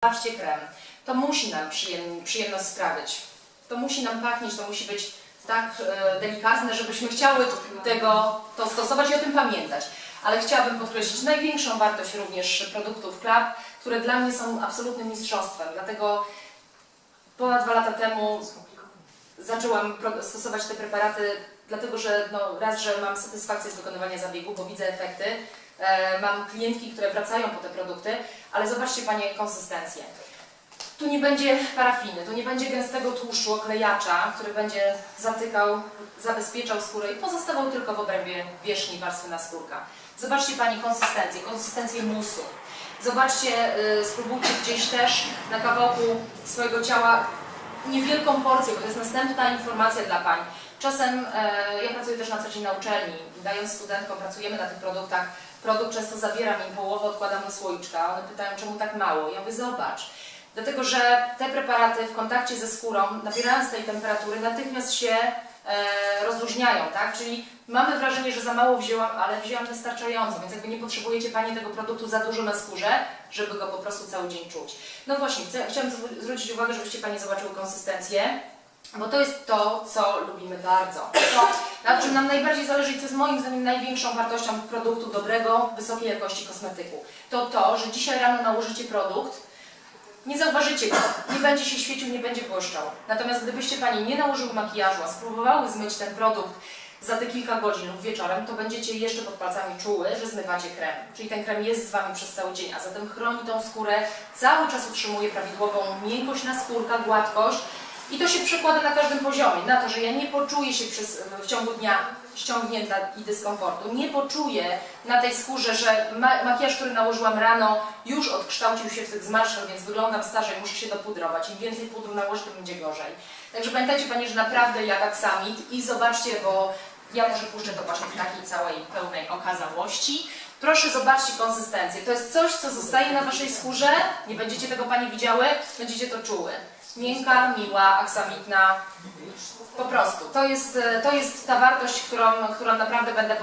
Patrzcie krem. To musi nam przyjem, przyjemność sprawiać. To musi nam pachnieć, to musi być tak e, delikatne, żebyśmy chciały tego to stosować i o tym pamiętać. Ale chciałabym podkreślić największą wartość również produktów Club, które dla mnie są absolutnym mistrzostwem. Dlatego ponad dwa lata temu zaczęłam stosować te preparaty, dlatego że no, raz, że mam satysfakcję z wykonywania zabiegu, bo widzę efekty. E, mam klientki, które wracają po te produkty, ale zobaczcie Panie konsystencję. Tu nie będzie parafiny, tu nie będzie gęstego tłuszczu, oklejacza, który będzie zatykał, zabezpieczał skórę i pozostawał tylko w obrębie wierzchniej warstwy naskórka. Zobaczcie Pani konsystencję, konsystencję musu. Zobaczcie, y, spróbujcie gdzieś też na kawałku swojego ciała niewielką porcję, bo to jest następna informacja dla Pań. Czasem e, ja pracuję też na co dzień na uczelni, dając studentkom, pracujemy na tych produktach. Produkt często zabieram im połowę, odkładam do słoiczka. One pytają, czemu tak mało? Ja mówię, zobacz. Dlatego, że te preparaty w kontakcie ze skórą, nabierając tej temperatury, natychmiast się rozluźniają, tak? Czyli mamy wrażenie, że za mało wzięłam, ale wzięłam wystarczająco, więc jakby nie potrzebujecie Pani tego produktu za dużo na skórze, żeby go po prostu cały dzień czuć. No właśnie, chcę, chciałam zw- zwrócić uwagę, żebyście Pani zobaczyły konsystencję, bo to jest to, co lubimy bardzo. To, na czym nam najbardziej zależy i co jest moim zdaniem największą wartością produktu dobrego, wysokiej jakości kosmetyku. To to, że dzisiaj rano nałożycie produkt, nie zauważycie go, nie będzie się świecił, nie będzie błyszczał. Natomiast gdybyście Pani nie nałożyły makijażu, a spróbowały zmyć ten produkt za te kilka godzin lub wieczorem, to będziecie jeszcze pod palcami czuły, że zmywacie krem. Czyli ten krem jest z Wami przez cały dzień, a zatem chroni tą skórę, cały czas utrzymuje prawidłową miękkość naskórka, gładkość i to się przekłada na każdym poziomie, na to, że ja nie poczuję się przez, w ciągu dnia ściągnięta i dyskomfortu. Nie poczuję na tej skórze, że ma makijaż, który nałożyłam rano, już odkształcił się w tych zmarszczkach, więc wyglądam starzej, muszę się dopudrować. Im więcej pudru nałożę, tym będzie gorzej. Także pamiętajcie Panie, że naprawdę jak aksamit i zobaczcie, bo ja może puszczę to właśnie w takiej całej pełnej okazałości. Proszę zobaczcie konsystencję. To jest coś, co zostaje na Waszej skórze. Nie będziecie tego Pani widziały, będziecie to czuły. Miękka, miła, aksamitna. Po prostu. To jest, e, to jest ta wartość, którą, którą naprawdę będę